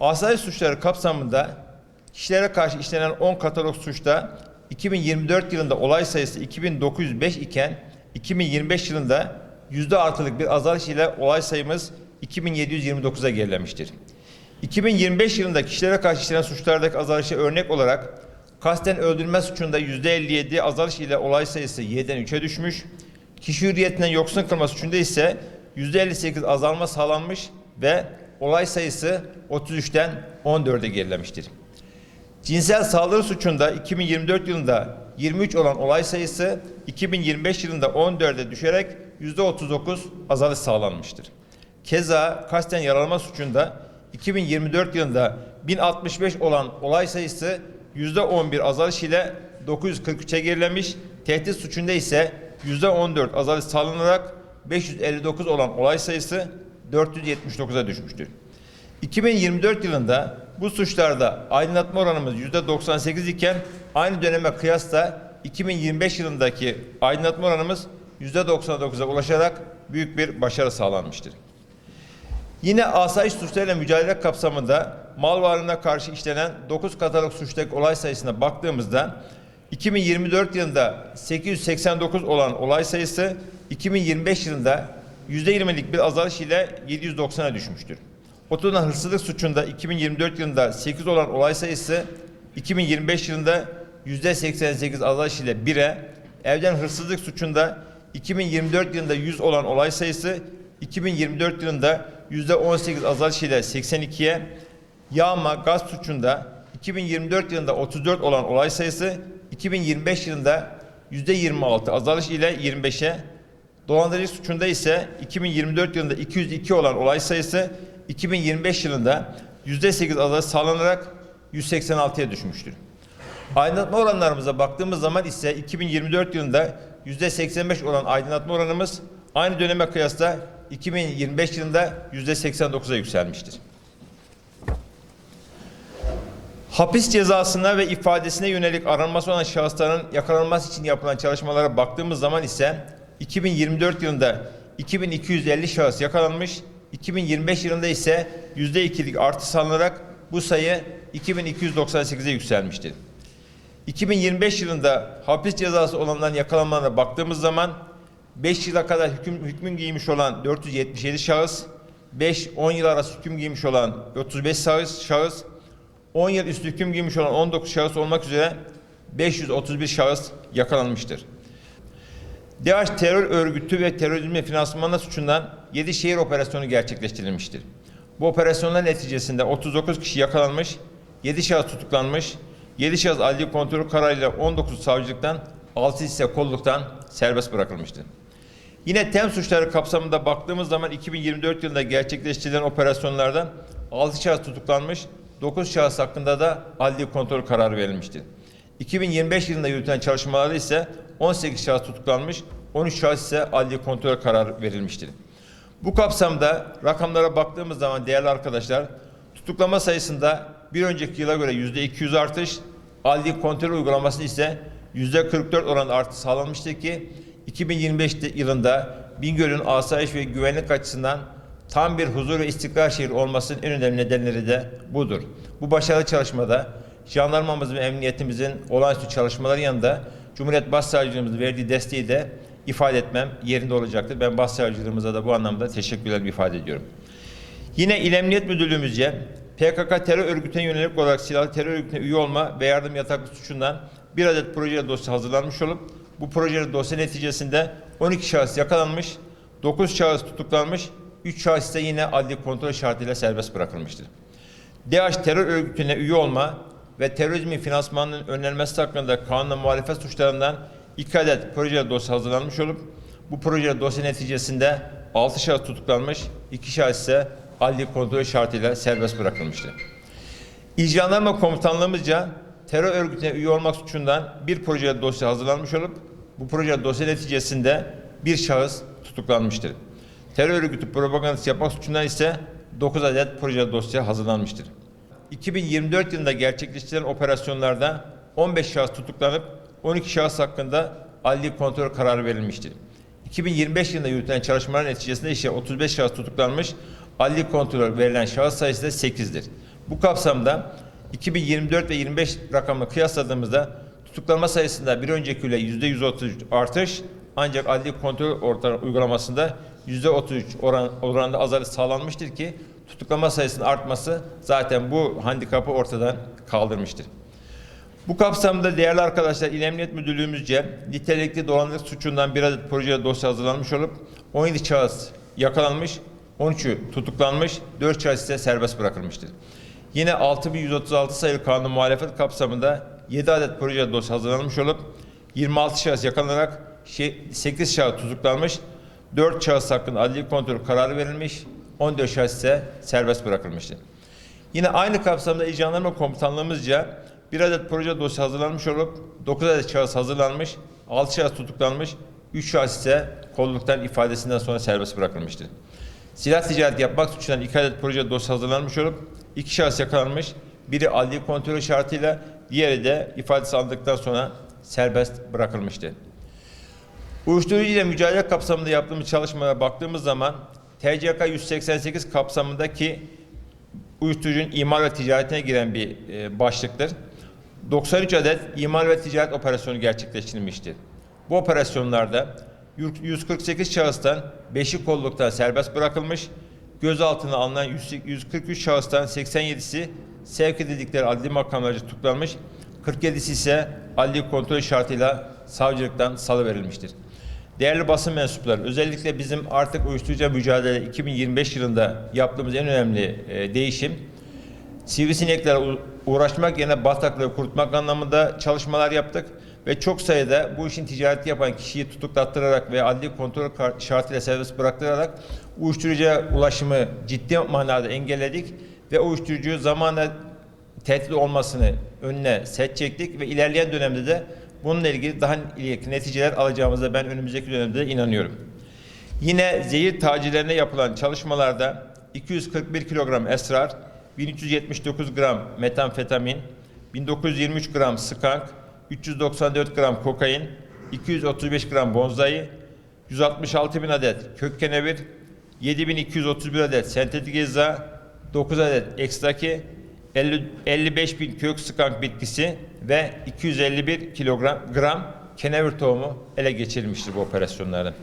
Asayiş suçları kapsamında kişilere karşı işlenen 10 katalog suçta 2024 yılında olay sayısı 2905 iken 2025 yılında yüzde artılık bir azalış ile olay sayımız 2729'a gerilemiştir. 2025 yılında kişilere karşı işlenen suçlardaki azalışa örnek olarak kasten öldürme suçunda %57 azalış ile olay sayısı 7'den 3'e düşmüş. Kişi hürriyetinden yoksun kılma suçunda ise %58 azalma sağlanmış ve olay sayısı 33'ten 14'e gerilemiştir. Cinsel saldırı suçunda 2024 yılında 23 olan olay sayısı 2025 yılında 14'e düşerek %39 azalış sağlanmıştır. Keza kasten yaralama suçunda 2024 yılında 1065 olan olay sayısı %11 azalış ile 943'e gerilemiş. Tehdit suçunda ise %14 azalış sağlanarak 559 olan olay sayısı 479'a düşmüştür. 2024 yılında bu suçlarda aydınlatma oranımız %98 iken aynı döneme kıyasla 2025 yılındaki aydınlatma oranımız %99'a ulaşarak büyük bir başarı sağlanmıştır. Yine asayiş suçlarıyla mücadele kapsamında mal varlığına karşı işlenen 9 katalog suçtaki olay sayısına baktığımızda 2024 yılında 889 olan olay sayısı 2025 yılında %20'lik bir azalış ile 790'a düşmüştür. Otodan hırsızlık suçunda 2024 yılında 8 olan olay sayısı 2025 yılında %88 azalış ile 1'e, evden hırsızlık suçunda 2024 yılında 100 olan olay sayısı 2024 yılında %18 azalış ile 82'ye, yağma, gaz suçunda 2024 yılında 34 olan olay sayısı 2025 yılında %26 azalış ile 25'e, dolandırıcı suçunda ise 2024 yılında 202 olan olay sayısı 2025 yılında %8 azalış sağlanarak 186'ya düşmüştür. Aydınlatma oranlarımıza baktığımız zaman ise 2024 yılında %85 olan aydınlatma oranımız aynı döneme kıyasla 2025 yılında %89'a yükselmiştir. Hapis cezasına ve ifadesine yönelik aranması olan şahısların yakalanması için yapılan çalışmalara baktığımız zaman ise 2024 yılında 2250 şahıs yakalanmış, 2025 yılında ise %2'lik artış sağlanarak bu sayı 2298'e yükselmiştir. 2025 yılında hapis cezası olanların yakalanmalarına baktığımız zaman 5 yıla kadar hüküm, hükmün giymiş olan 477 şahıs, 5-10 yıl arası hüküm giymiş olan 35 şahıs, şahıs 10 yıl üstü hüküm giymiş olan 19 şahıs olmak üzere 531 şahıs yakalanmıştır. DAEŞ terör örgütü ve terörizmi finansmanı suçundan 7 şehir operasyonu gerçekleştirilmiştir. Bu operasyonlar neticesinde 39 kişi yakalanmış, 7 şahıs tutuklanmış, 7 şahıs adli kontrol kararıyla 19 savcılıktan, 6 ise kolluktan serbest bırakılmıştır. Yine tem suçları kapsamında baktığımız zaman 2024 yılında gerçekleştirilen operasyonlardan 6 şahıs tutuklanmış, 9 şahıs hakkında da adli kontrol kararı verilmiştir. 2025 yılında yürütülen çalışmalarda ise 18 şahıs tutuklanmış, 13 şahıs ise adli kontrol kararı verilmiştir. Bu kapsamda rakamlara baktığımız zaman değerli arkadaşlar, tutuklama sayısında bir önceki yıla göre yüzde 200 artış, adli kontrol uygulaması ise yüzde 44 oran artış sağlanmıştır ki 2025 yılında Bingöl'ün asayiş ve güvenlik açısından tam bir huzur ve istikrar şehri olmasının en önemli nedenleri de budur. Bu başarılı çalışmada jandarmamız ve emniyetimizin olağanüstü çalışmaları yanında Cumhuriyet Başsavcılığımızın verdiği desteği de ifade etmem yerinde olacaktır. Ben Başsavcılığımıza da bu anlamda teşekkürlerimi ifade ediyorum. Yine İl Emniyet Müdürlüğümüzce PKK terör örgütüne yönelik olarak silahlı terör örgütüne üye olma ve yardım yataklı suçundan bir adet proje dosya hazırlanmış olup bu proje dosya neticesinde 12 şahıs yakalanmış, 9 şahıs tutuklanmış, 3 şahıs ise yine adli kontrol şartıyla serbest bırakılmıştır. DAEŞ terör örgütüne üye olma ve terörizmin finansmanının önlenmesi hakkında kanuna muhalefet suçlarından iki adet proje dosya hazırlanmış olup bu proje dosya neticesinde 6 şahıs tutuklanmış, 2 şahıs ise adli kontrol şartıyla serbest bırakılmıştır. İl Jandarma Komutanlığımızca terör örgütüne üye olmak suçundan bir proje dosya hazırlanmış olup bu proje dosya neticesinde bir şahıs tutuklanmıştır. Terör örgütü propagandası yapmak suçundan ise 9 adet proje dosya hazırlanmıştır. 2024 yılında gerçekleştirilen operasyonlarda 15 şahıs tutuklanıp 12 şahıs hakkında adli kontrol kararı verilmiştir. 2025 yılında yürütülen çalışmalar neticesinde ise 35 şahıs tutuklanmış, adli kontrol verilen şahıs sayısı da 8'dir. Bu kapsamda 2024 ve 25 rakamını kıyasladığımızda tutuklanma sayısında bir öncekiyle %133 artış ancak adli kontrol orta uygulamasında %33 oran, oranında azalış sağlanmıştır ki tutuklama sayısının artması zaten bu handikapı ortadan kaldırmıştır. Bu kapsamda değerli arkadaşlar İl Emniyet Müdürlüğümüzce nitelikli dolandırıcılık suçundan bir adet proje dosya hazırlanmış olup 17 şahıs yakalanmış, 13'ü tutuklanmış, 4 şahıs ise serbest bırakılmıştır. Yine 6136 sayılı kanun muhalefet kapsamında 7 adet proje dosya hazırlanmış olup 26 şahıs yakalanarak 8 şahıs tutuklanmış, 4 şahıs hakkında adli kontrol kararı verilmiş, 14 şahıs ise serbest bırakılmıştır. Yine aynı kapsamda İl Komutanlığımızca bir adet proje dosya hazırlanmış olup 9 adet şahıs hazırlanmış, 6 şahıs tutuklanmış, 3 şahıs ise kolluktan ifadesinden sonra serbest bırakılmıştır. Silah ticareti yapmak suçundan 2 adet proje dosya hazırlanmış olup 2 şahıs yakalanmış, biri adli kontrol şartıyla, diğeri de ifadesi alındıktan sonra serbest bırakılmıştır. Uyuşturucu ile mücadele kapsamında yaptığımız çalışmalara baktığımız zaman TCK 188 kapsamındaki uyuşturucunun imal ve ticaretine giren bir e, başlıktır. 93 adet imal ve ticaret operasyonu gerçekleştirilmiştir. Bu operasyonlarda 148 şahıstan 5'i kolluktan serbest bırakılmış, gözaltına alınan 143 şahıstan 87'si sevk edildikleri adli makamlarca tutuklanmış, 47'si ise adli kontrol şartıyla savcılıktan salıverilmiştir. Değerli basın mensupları, özellikle bizim artık uyuşturucu mücadele 2025 yılında yaptığımız en önemli e, değişim, sivrisineklerle uğraşmak yerine bataklığı kurutmak anlamında çalışmalar yaptık ve çok sayıda bu işin ticareti yapan kişiyi tutuklattırarak ve adli kontrol şartıyla serbest bıraktırarak uyuşturucuya ulaşımı ciddi manada engelledik ve uyuşturucu zamanla tehdit olmasını önüne set çektik ve ilerleyen dönemde de bununla ilgili daha ilgili neticeler alacağımıza ben önümüzdeki dönemde de inanıyorum. Yine zehir tacirlerine yapılan çalışmalarda 241 kilogram esrar, 1379 gram metamfetamin, 1923 gram skank, 394 gram kokain, 235 gram bonzai, 166 bin adet kök kenevir, 7231 adet sentetik ecza, 9 adet ekstraki, 50, 55 bin kök skank bitkisi ve 251 kilogram gram kenevir tohumu ele geçirilmiştir bu operasyonlarda.